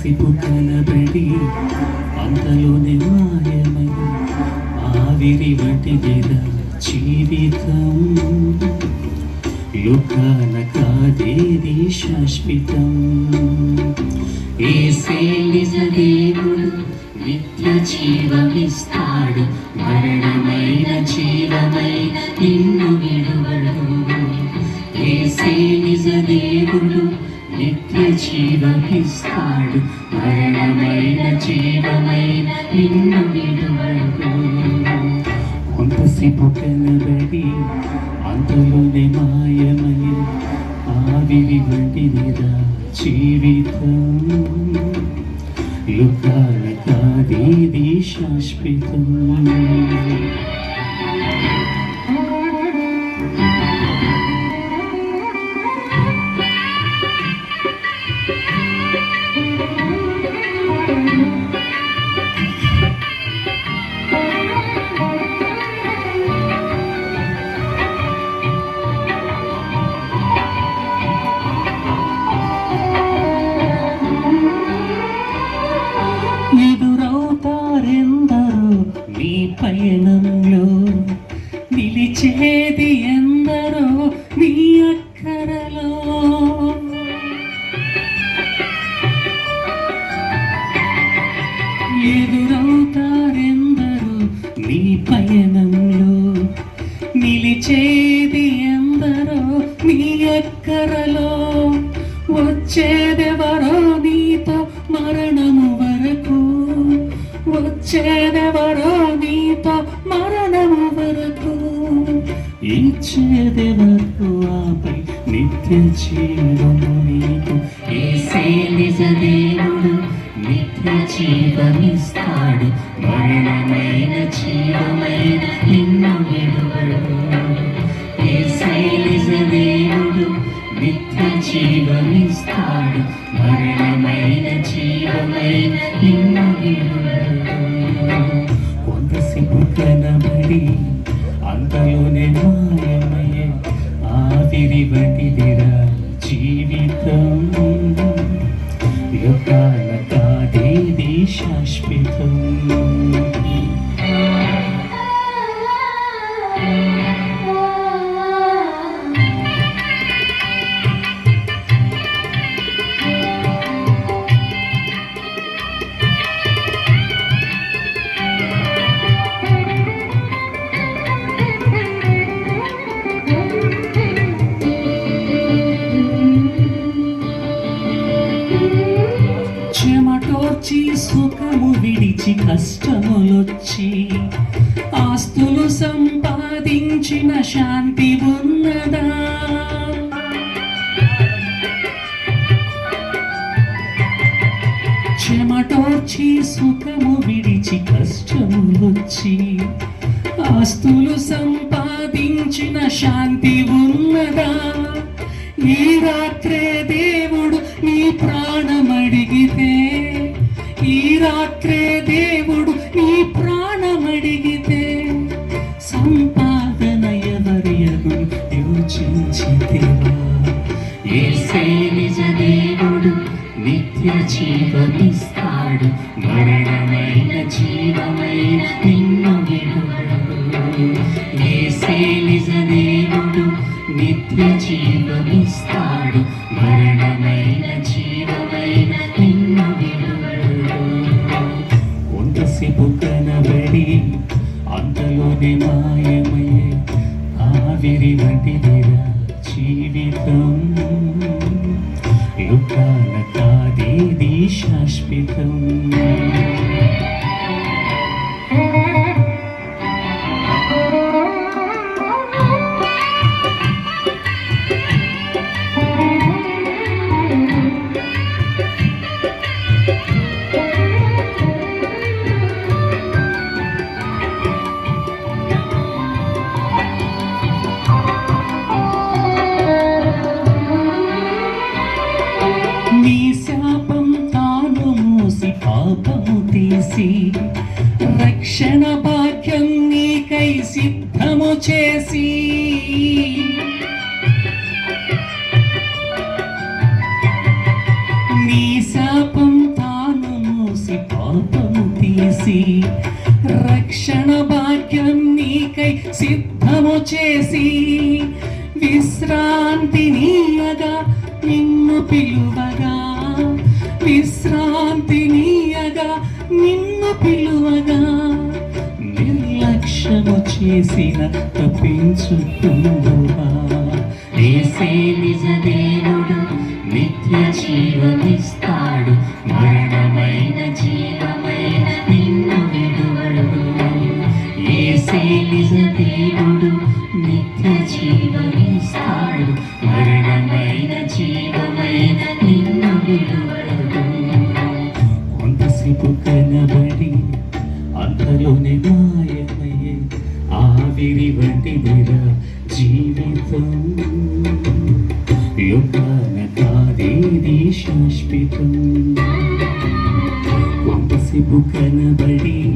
కసిపు కనబడి అంతలోనే మాయమై ఆవిరి వంటిదిరా జీవితం. లోకాన కాదేది శాశ్వతం? ఏ నిజ దేవుడు నిత్య జీవమిస్తాడు. జీవమిస్తాడు మరణమైన జీవమైన నిన్ను విడువడు కొంతసేపు కనబడి అంతలోనే మాయమని ఆవిరి వంటిదిరా జీవితం. లుకాల కాదేది శాశ్వతం. ఎదురవుతారెందరో నీ పయనంలో నిలిచేది ఎందరో నీ అక్కరలో. ఎదురవుతారెందరో నీ పయనంలో నిలిచేది ఎందరో నీ అక్కరలో. వచ్చేదెవరో ఇచ్చేదెవరో నీతో మరణము వరకు. ఇచ్చేదెవరు ఆపై నిత్య జీవము నీకు. ఏసే నిజ దేవుడు నిత్య జీవమిస్తాడు. మరణమైన జీవమైన నిన్ను విడువడు. ఏసే నిజ దేవుడు నిత్య జీవమిస్తాడు. మరణమైన జీవమైన నిన్ను విడువడు. అంతలోనే మాయమయ్యే ఆవిరి వచ్చి సుఖము విడిచి కష్టములొచ్చి ఆస్తులు సంపాదించిన శాంతి ఉన్నదా? క్షమటోర్చి సుఖము విడిచి కష్టములొచ్చి ఆస్తులు సంపాదించిన శాంతి ఉన్నదా? ఈ రాత్రే దేవ ఈ దేవుడు నీ ప్రాణమడిగితే సంపాదన ఎవరియను అగుడు యోచించితేవా? ఏసే నిజ దేవుడు నిత్య జీవమిస్తాడు. మరణమైన జీవమైన నిన్ను విడువడు. ఏసే నిజ దేవుడు నిత్య జీవమిస్తాడు. మరణమైన జీవ అంతలోనే మాయమయ్యే ఆవిరి వంటిదిరా జీవితం యుగా పాపము రక్షణ భాగ్యం నీకై సిద్ధము చేసి. నీ శాపం తాను చేసి రక్షణ భాగ్యం నీకై సిద్ధము చేసి. విశ్రాంతి నీయగా నిన్ను పిలువగా విశ్రాంతి నీయగా నిన్ను పిలువగా నిర్లక్ష్యము చేసిన తప్పించుకుందువా? ఏసే నిజ దేవుడు నిత్య జీవమిస్తాడు మరణమైన జీవమైన నిన్ను విడువడు. ఏసే నిజ దేవుడు నిత్య జీవమిస్తాడు మరణమైన జీవమైన నిన్ను విడువడు. ఆవిరి జీవితం. యుగాన కాదేది శాశ్వతం. కొంతసేపు